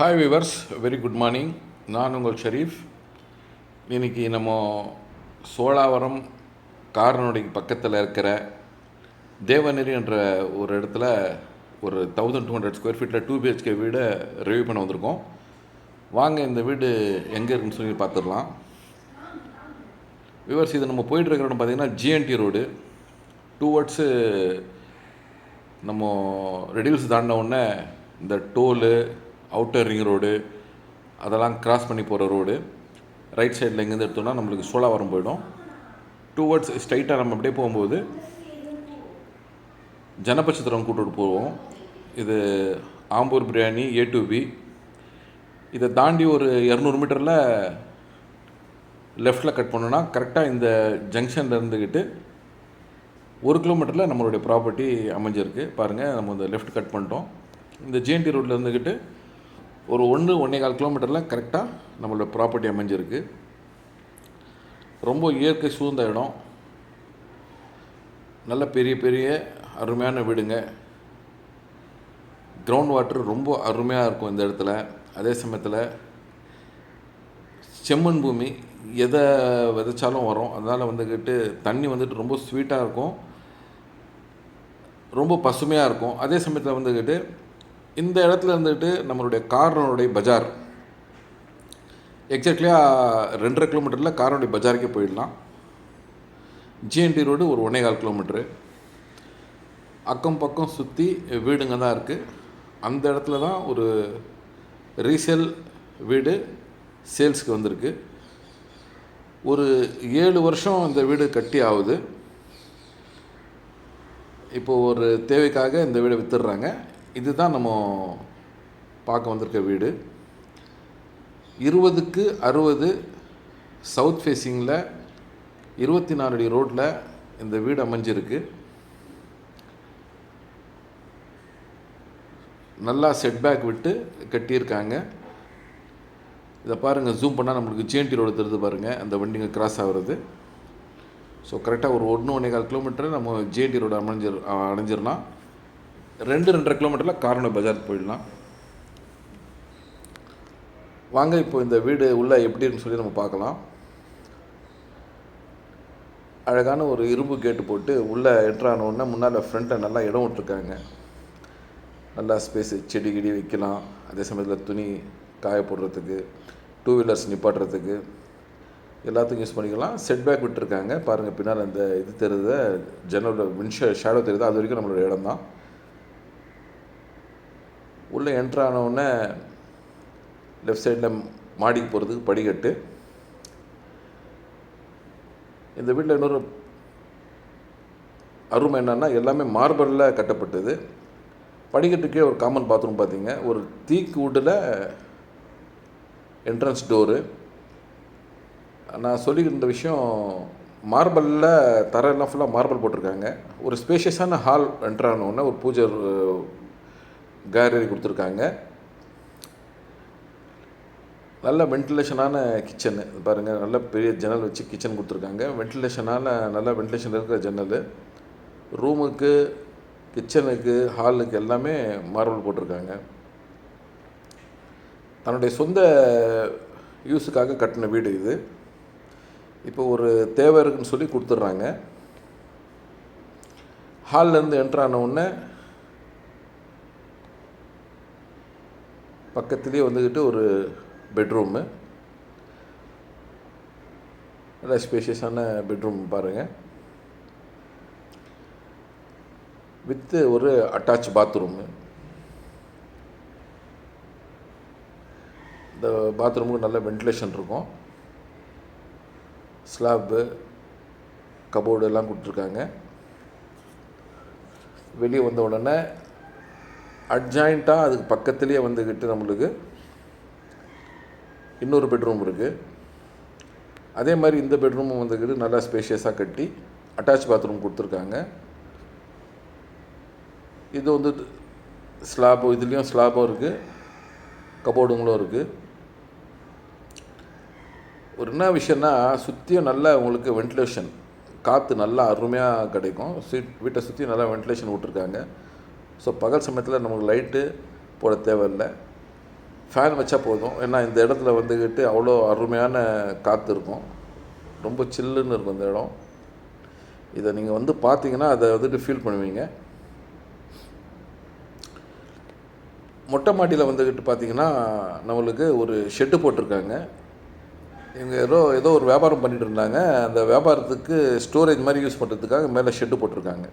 Hi viewers very good morning நான் உங்கள் ஷரீஃப். இன்னைக்கு நம்ம சோழாவரம் காரனுடைக்கு பக்கத்தில் இருக்கிற தேவநெறி என்ற ஒரு இடத்துல ஒரு தௌசண்ட் டூ ஹண்ட்ரட் ஸ்கொயர் ஃபீட்டில் டூ பிஹெச்கே வீடை ரிவ்யூ பண்ண வந்திருக்கோம். வாங்க இந்த வீடு எங்கே இருக்குன்னு சொல்லி பார்த்துடலாம். விவர்ஸ் இது நம்ம போயிட்டு இடம் பார்த்தீங்கன்னா ஜிஎன்டி ரோடு டூ வேர்ட்ஸு நம்ம ரெடியூல்ஸ் தாண்டின உடனே இந்த டோலு அவுட்டர் ரிங் ரோடு அதெல்லாம் கிராஸ் பண்ணி போகிற ரோடு ரைட் சைடில் எங்கேருந்து எடுத்தோம்னா நம்மளுக்கு சோலாவரம் போயிடும். டூவர்ட்ஸ் ஸ்ட்ரைட்டாக நம்ம அப்படியே போகும்போது ஜனபட்சத்திரம் கூட்டிகிட்டு போவோம். இது Ambur biryani A to B இதை தாண்டி ஒரு இரநூறு மீட்டரில் லெஃப்டில் கட் பண்ணோன்னா கரெக்டாக இந்த ஜங்ஷனில் இருந்துக்கிட்டு ஒரு கிலோமீட்டரில் நம்மளுடைய ப்ராப்பர்ட்டி அமைஞ்சிருக்கு. பாருங்கள் நம்ம இந்த லெஃப்ட் கட் பண்ணிட்டோம். இந்த ஜிஎன்டி ரோட்டில் இருந்துக்கிட்டு ஒரு ஒன்று ஒன்றே கால் கிலோமீட்டரில் கரெக்டாக நம்மளோட ப்ராப்பர்ட்டி அமைஞ்சிருக்கு. ரொம்ப இயற்கை சூழ்ந்த இடம். நல்ல பெரிய பெரிய அருமையான வீடுங்க. கிரவுண்ட் வாட்டர் ரொம்ப அருமையாக இருக்கும் இந்த இடத்துல. அதே சமயத்தில் செம்மண் பூமி எதை விதைச்சாலும் வரும். அதனால் வந்துக்கிட்டு தண்ணி வந்துட்டு ரொம்ப ஸ்வீட்டாக இருக்கும். ரொம்ப பசுமையாக இருக்கும். அதே சமயத்தில் வந்துக்கிட்டு இந்த இடத்துல இருந்துட்டு நம்மளுடைய காரனுடைய பஜார். எக்ஸாக்ட்லியாக ரெண்டரை கிலோமீட்டரில் காரனுடைய பஜாருக்கே போயிடலாம். ஜிஎன்டி ரோடு ஒரு ஒன்றே கால் கிலோமீட்ரு அக்கம் பக்கம் சுற்றி வீடுங்க தான் இருக்குது அந்த இடத்துல தான் ஒரு ரீசேல் வீடு சேல்ஸ்க்கு வந்திருக்கு. ஒரு ஏழு வருஷம் இந்த வீடு கட்டி ஆகுது. இப்போது ஒரு தேவைக்காக இந்த வீடை வித்துடுறாங்க. இதுதான் நம்ம பார்க்க வந்திருக்க வீடு. இருபதுக்கு அறுபது சவுத் ஃபேஸிங்கில் இருபத்தி நாலு அடி ரோட்டில் இந்த வீடு அமைஞ்சிருக்கு. நல்லா செட்பேக் விட்டு கட்டியிருக்காங்க. இதை பாருங்கள் ஜூம் பண்ணால் நம்மளுக்கு ஜிஎன்டி ரோடு தெரியுது பாருங்கள் அந்த வண்டிங்க கிராஸ் ஆகுறது. ஸோ கரெக்டாக ஒரு ஒன்று ஒன்றே கால் கிலோமீட்டர் நம்ம ஜிஎன்டி ரோடு அமைஞ்சிரு அடைஞ்சிடலாம் ரெண்டு ரெண்டரை கிலோமீட்டரில் காரணம் பஜார் போயிடலாம். வாங்க இப்போ இந்த வீடு உள்ளே எப்படி இருக்குன்னு சொல்லி நம்ம பார்க்கலாம். அழகான ஒரு இரும்பு கேட்டு போட்டு உள்ளே என்ட்ரான முன்னால் ஃப்ரண்ட்டில் நல்லா இடம் விட்டுருக்காங்க. நல்லா ஸ்பேஸு செடி கிடி வைக்கலாம். அதே சமயத்தில் துணி காய போடுறதுக்கு டூ வீலர்ஸ் நிப்பாட்டுறதுக்கு எல்லாத்துக்கும் யூஸ் பண்ணிக்கலாம். செட் பேக் விட்டுருக்காங்க. பாருங்கள் பின்னால் அந்த இது தெரியுது ஜன்னலோட வின்ஷ ஷேடோ தெரியுது. அது வரைக்கும் நம்மளோட இடம் தான் உள்ளே என்ட்ரானவுடனே லெஃப்ட் சைடில் மாடிக்கு போகிறதுக்கு படிக்கட்டு. இந்த வீட்டில் இன்னொரு அருமை என்னென்னா எல்லாமே மார்பலில் கட்டப்பட்டது. படிக்கட்டுக்கே ஒரு காமன் பாத்ரூம் பார்த்தீங்க ஒரு தீக்கு என்ட்ரன்ஸ் டோரு நான் சொல்லிக்கிட்ட விஷயம் மார்பலில் தரெல்லாம் ஃபுல்லாக மார்பல் போட்டிருக்காங்க. ஒரு ஸ்பேஷியஸான ஹால் என்ட்ரானோடனே ஒரு பூஜை கேலரி கொடுத்துருக்காங்க. நல்ல வென்டிலேஷனான கிச்சனு பாருங்கள் நல்ல பெரிய ஜன்னல் வச்சு கிச்சன் கொடுத்துருக்காங்க. வென்டிலேஷனால் நல்ல வென்டிலேஷன் இருக்கிற ஜன்னல். ரூமுக்கு கிச்சனுக்கு ஹாலுக்கு எல்லாமே மார்பிள் போட்டிருக்காங்க. தன்னுடைய சொந்த யூஸுக்காக கட்டின வீடு இது. இப்போ ஒரு தேவை இருக்குன்னு சொல்லி கொடுத்துட்றாங்க. ஹால்லேருந்து என்ட்ரான உடனே பக்கத்துலேயே வந்துக்கிட்டு ஒரு பெட்ரூமு நல்ல ஸ்பேஷியஸான பெட்ரூம் பாருங்கள் வித்து ஒரு அட்டாச் பாத்ரூமு இந்த பாத்ரூமுக்கு நல்ல வென்டிலேஷன் இருக்கும். ஸ்லாப்பு கபோர்டு எல்லாம் கொடுத்துருக்காங்க. வெளியே வந்த உடனே அட்ஜாயிண்ட்டாக அதுக்கு பக்கத்துலேயே வந்துக்கிட்டு நம்மளுக்கு இன்னொரு பெட்ரூம் இருக்குது அதே மாதிரி இந்த பெட்ரூமும் வந்துக்கிட்டு நல்லா ஸ்பேஷியஸாக கட்டி அட்டாச் பாத்ரூம் கொடுத்துருக்காங்க. இது வந்து ஸ்லாபு இதுலேயும் ஸ்லாபும் இருக்குது கபோர்டுங்களும் இருக்குது ஒரு என்ன விஷயம்னா சுற்றியும் நல்லா உங்களுக்கு வென்டிலேஷன் காற்று நல்லா அருமையாக கிடைக்கும். சீட் வீட்டை சுற்றி நல்லா வென்டிலேஷன் விட்ருக்காங்க ஸோ பகல் சமயத்தில் நமக்கு லைட்டு போட தேவையில்லை. ஃபேன் வச்சா போதும். ஏன்னா இந்த இடத்துல வந்துக்கிட்டு அவ்வளோ அருமையான காற்று இருக்கும். ரொம்ப சில்லுன்னு இருக்கும் இந்த இடம். இதை நீங்கள் வந்து பார்த்தீங்கன்னா அதை வந்துட்டு ஃபீல் பண்ணுவீங்க. மொட்டை மாடியில் வந்துக்கிட்டு பார்த்தீங்கன்னா நம்மளுக்கு ஒரு ஷெட்டு போட்டிருக்காங்க. இவங்க ஏதோ ஏதோ ஒரு வியாபாரம் பண்ணிகிட்டு இருந்தாங்க. அந்த வியாபாரத்துக்கு ஸ்டோரேஜ் மாதிரி யூஸ் பண்ணுறதுக்காக மேலே ஷெட்டு போட்டிருக்காங்க.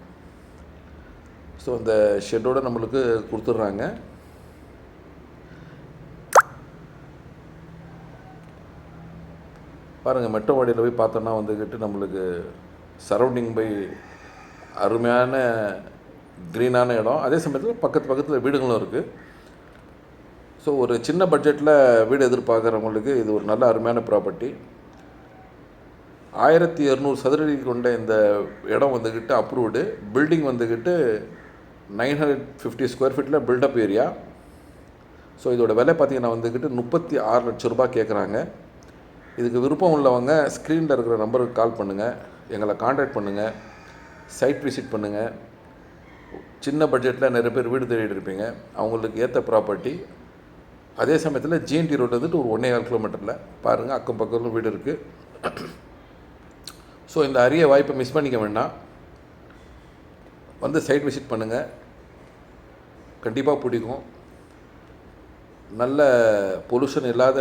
ஸோ அந்த ஷெட்டோட நம்மளுக்கு கொடுத்துட்றாங்க. பாருங்கள் மெட்டவாடியில் போய் பார்த்தோன்னா வந்துக்கிட்டு நம்மளுக்கு சரௌண்டிங் பை அருமையான க்ரீனான இடம். அதே சமயத்தில் பக்கத்து பக்கத்தில் வீடுகளும் இருக்குது ஸோ ஒரு சின்ன பட்ஜெட்டில் வீடு எதிர்பார்க்குறவங்களுக்கு இது ஒரு நல்ல அருமையான ப்ராப்பர்ட்டி ஆயிரத்தி இரநூறு சதுரடி கொண்ட இந்த இடம் வந்துக்கிட்டு அப்ரூவ்டு பில்டிங் வந்துக்கிட்டு நைன் ஹண்ட்ரட் ஃபிஃப்டி ஸ்கொயர் ஃபீட்டில் பில்டப் ஏரியா ஸோ இதோட விலை பார்த்தீங்கன்னா வந்துக்கிட்டு முப்பத்தி ஆறு லட்ச ரூபாய் கேட்குறாங்க இதுக்கு விருப்பம் உள்ளவங்க ஸ்க்ரீனில் இருக்கிற நம்பருக்கு கால் பண்ணுங்கள் எங்களை காண்டாக்ட் பண்ணுங்கள் சைட் விசிட் பண்ணுங்கள் சின்ன பட்ஜெட்டில் நிறைய பேர் வீடு தேடிட்டு இருப்பீங்க. அவங்களுக்கு ஏற்ற ப்ராப்பர்ட்டி அதே சமயத்தில் ஜிஎன்டி ரோட்டில் வந்துட்டு ஒரு ஒன்றே கால் கிலோமீட்டரில் பாருங்கள் அக்கம் பக்கத்தில் வீடு இருக்குது ஸோ இந்த அரிய வாய்ப்பை மிஸ் பண்ணிக்க வேண்டாம். வந்து சைட் விசிட் பண்ணுங்கள் கண்டிப்பாக பிடிக்கும். நல்ல பொல்யூஷன் இல்லாத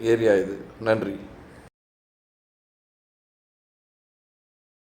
ஏரியா இது. நன்றி.